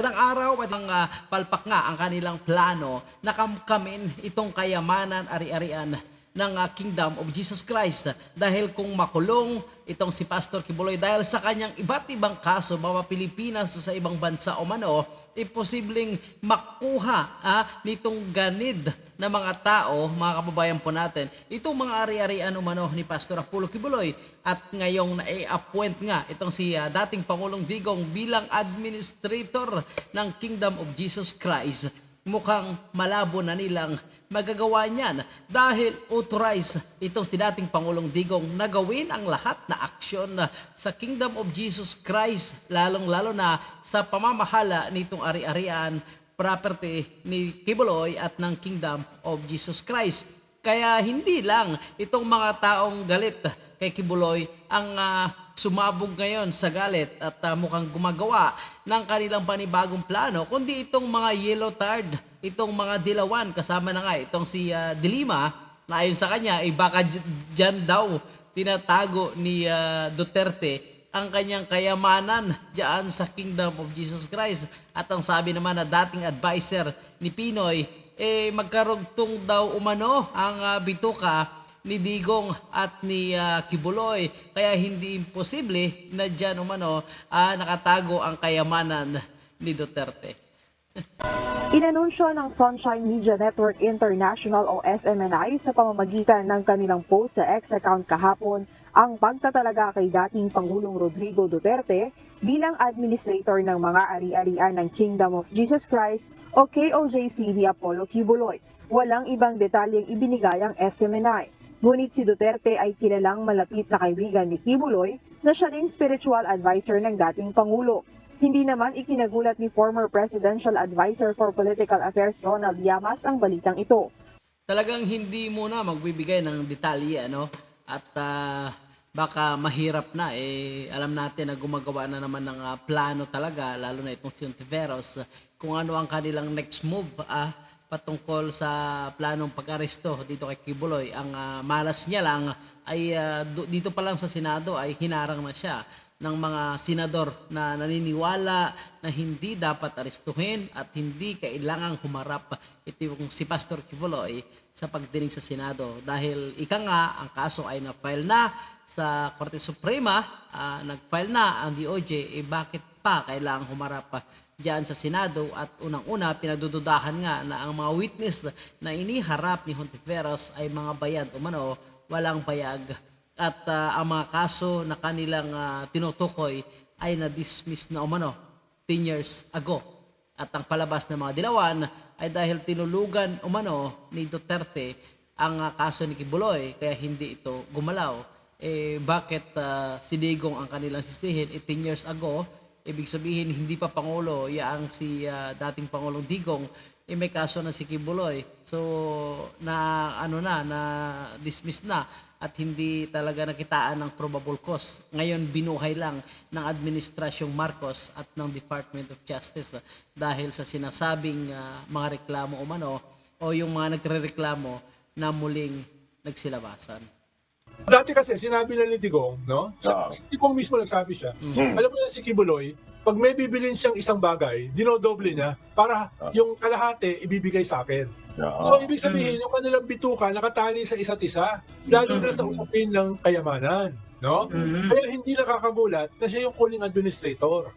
Ilang araw at ang ah, palpak nga ang kanilang plano. Na kamkamin itong kayamanan ari-arian ng ah, Kingdom of Jesus Christ dahil kung makulong itong si Pastor Kibuloy dahil sa kanyang iba't ibang kaso mga Pilipinas o sa ibang bansa o mano imposibleng makuha ah, nitong ganid na mga tao, mga kababayan po natin, itong mga ari-arian umano ni Pastor Apollo Kibuloy at ngayong na-appoint nga itong si ah, dating Pangulong Digong bilang administrator ng Kingdom of Jesus Christ. Mukhang malabo na nilang magagawa niyan dahil authorized itong si dating Pangulong Digong na gawin ang lahat na aksyon sa Kingdom of Jesus Christ lalong-lalo na sa pamamahala nitong ari-arian property ni Kibuloy at ng Kingdom of Jesus Christ. Kaya hindi lang itong mga taong galit kay Kibuloy ang ah, sumabog ngayon sa galit at ah, mukhang gumagawa ng kanilang panibagong plano, kundi itong mga yellow tard, itong mga dilawan, kasama na nga itong si ah, Dilima, na ayon sa kanya, ay baka j- dyan daw tinatago ni ah, Duterte ang kanyang kayamanan diyan sa Kingdom of Jesus Christ. At ang sabi naman na dating advisor ni Pinoy, eh magkarugtong daw umano ang ah, bituka ni Digong at ni ah, Kibuloy. Kaya hindi imposible na diyan umano ah, nakatago ang kayamanan ni Duterte. Inanunsyo ng Sunshine Media Network International o SMNI sa pamamagitan ng kanilang post sa X account kahapon ang pagtatalaga kay dating Pangulong Rodrigo Duterte bilang administrator ng mga ari-arian ng Kingdom of Jesus Christ o KOJC ni Apollo Kibuloy. Walang ibang detalyeng ibinigay ang SMNI. Ngunit si Duterte ay kilalang malapit na kaibigan ni Kibuloy na siya ring spiritual advisor ng dating Pangulo. Hindi naman ikinagulat ni former Presidential Advisor for Political Affairs Ronald Llamas ang balitang ito. talagang hindi muna magbibigay ng detalye ano at ah, baka mahirap na eh alam natin na gumagawa na naman ng ah, plano talaga lalo na itong si Ontiveros kung ano ang kanilang next move ah patungkol sa planong pag-aresto dito kay Kibuloy. Ang ah, malas niya lang ay do- dito pa lang sa Senado ay hinarang na siya ng mga senador na naniniwala na hindi dapat arestuhin at hindi kailangang humarap ito yung si Pastor Kibuloy sa pagdinig sa Senado. Dahil ika nga ang kaso ay na-file na sa Korte Suprema, ah, nag-file na ang DOJ, eh bakit pa kailangang humarap pa diyan sa Senado at unang-una pinagdududahan nga na ang mga witness na iniharap ni Hontiveros ay mga bayad umano walang bayag at ah, ang mga kaso na kanilang ah, tinutukoy ay na-dismiss na umano 10 years ago. At ang palabas ng mga dilawan ay dahil tinulugan umano ni Duterte ang ah, kaso ni Kibuloy kaya hindi ito gumalaw. Eh bakit ah, si Digong ang kanilang sisihin 18 years ago? Ibig sabihin hindi pa pangulo yaang si ah, dating pangulong Digong eh may kaso na si Kibuloy. So na ano na na dismiss na at hindi talaga nakitaan ng probable cause. Ngayon binuhay lang ng administrasyong Marcos at ng Department of Justice ah, dahil sa sinasabing ah, mga reklamo umano o yung mga nagrereklamo na muling nagsilabasan. Dati kasi sinabi na ni Digong, no? Sa, Oo. si Digong mismo nagsabi siya. Mm. Alam mo na si Kibuloy, pag may bibilin siyang isang bagay, dinodoble niya para Ah. yung kalahati ibibigay sa akin. Oo. So ibig sabihin, yung kanilang bituka nakatali sa isa't isa, lalo na sa usapin ng kayamanan, no? Kaya hindi nakakagulat na siya yung calling administrator.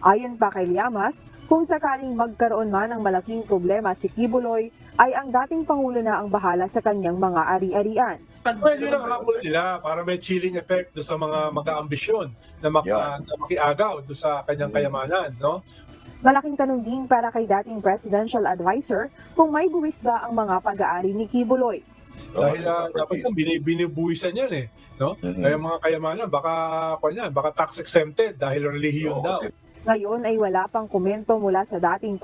Ayon pa kay Llamas, kung sakaling magkaroon man ng malaking problema si Kibuloy, ay ang dating Pangulo na ang bahala sa kanyang mga ari-arian. Pwede na nakakulo nila para may chilling effect do sa mga mag-aambisyon na, maka, Yeah. na makiagaw do sa kanyang kayamanan, no? Malaking tanong din para kay dating presidential advisor kung may buwis ba ang mga pag-aari ni Kibuloy. Dahil ah, dapat yung bini, binibuwisan yan eh. No? Mhm. Kaya mga kayamanan, baka, kwan yan, baka tax exempted dahil relihiyon Oo, daw. Ngayon ay wala pang komento mula sa dating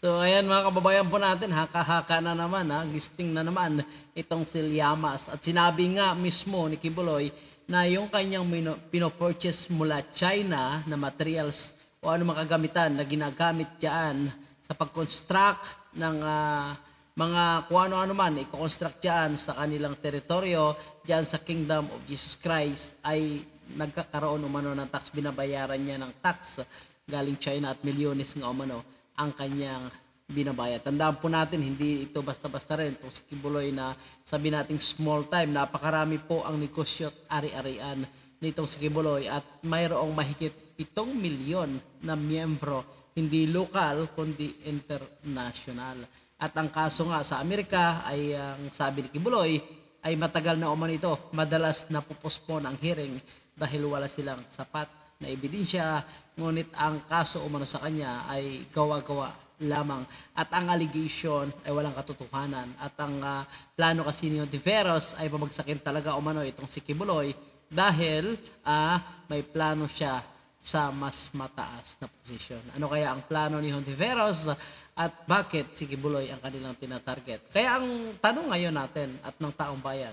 So ayan mga kababayan po natin, haka-haka na naman, ha? gisting na naman itong si Llamas. At sinabi nga mismo ni Kibuloy na yung kanyang pinopurchase mula China na materials o mga kagamitan na ginagamit dyan sa pag-construct ng ah, mga kung ano-ano man, i-construct dyan sa kanilang teritoryo, dyan sa Kingdom of Jesus Christ, ay nagkakaroon umano ng tax, binabayaran niya ng tax galing China at milyones nga umano ang kanyang binabayad. Tandaan po natin, hindi ito basta-basta rin. Itong si Kibuloy na sabi nating small time, napakarami po ang negosyo at ari-arian nitong si Kibuloy at mayroong mahigit 7 milyon na miyembro, hindi lokal kundi international. At ang kaso nga sa Amerika ay ang sabi ni Kibuloy ay matagal na umano ito. Madalas napupospon ang hearing dahil wala silang sapat na ebidensya. Ngunit ang kaso umano sa kanya ay gawa-gawa lamang. At ang allegation ay walang katotohanan. At ang ah, plano kasi ni Ontiveros ay pabagsakin talaga umano itong si Kibuloy dahil ah, may plano siya sa mas mataas na posisyon. Ano kaya ang plano ni Hontiveros at bakit si Kibuloy ang kanilang tinatarget? Kaya ang tanong ngayon natin at ng taong bayan,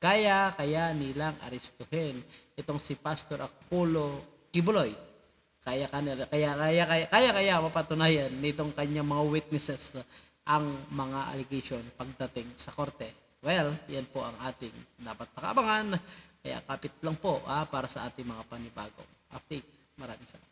kaya kaya nilang aristuhin itong si Pastor Apollo Kibuloy? Kaya kaya kaya kaya kaya kaya mapatunayan nitong kanyang mga witnesses ang mga allegation pagdating sa korte. Well, yan po ang ating dapat pakabangan. Kaya kapit lang po ah, para sa ating mga panibagong update. Maraming salamat.